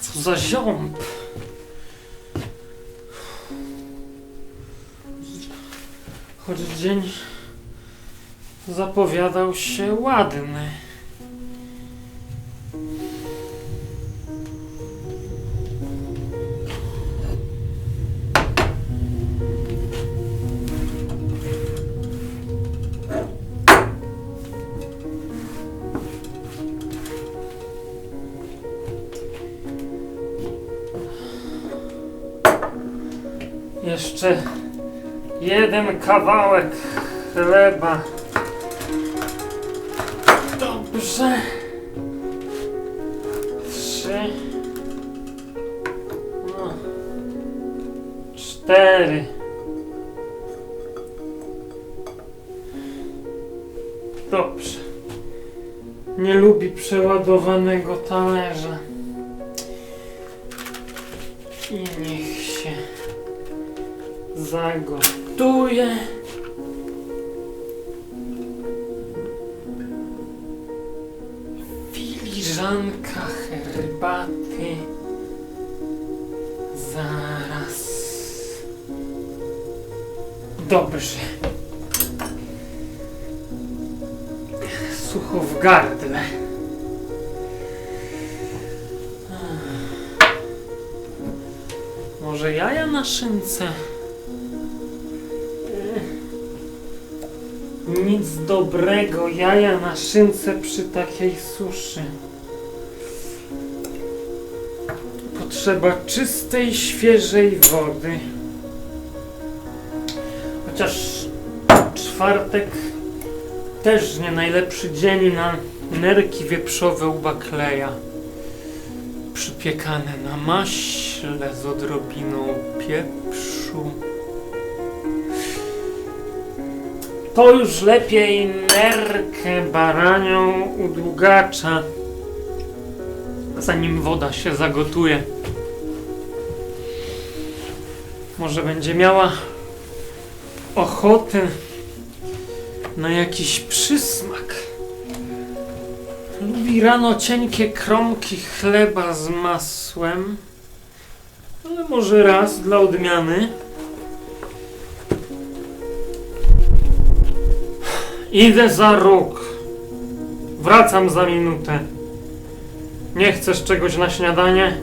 Co za ziąb! Choć dzień zapowiadał się ładny. Jeszcze jeden kawałek chleba. Dobrze. Trzy. No. Cztery. Dobrze. Nie lubi przeładowanego talerza. I niech się zagotuje. Filiżanka herbaty. Zaraz. Dobrze. Sucho w gardle. Może jaja na szynce? Nic dobrego jaja na szynce przy takiej suszy. Potrzeba czystej, świeżej wody. Chociaż czwartek też nie najlepszy dzień na nerki wieprzowe u Bakleja. Przypiekane na maśle z odrobiną pieprzu. To już lepiej nerkę baranią u długacza, zanim woda się zagotuje. Może będzie miała ochotę na jakiś przysmak. Lubi rano cienkie kromki chleba z masłem, ale może raz dla odmiany. Idę za róg. Wracam za minutę. Nie chcesz czegoś na śniadanie?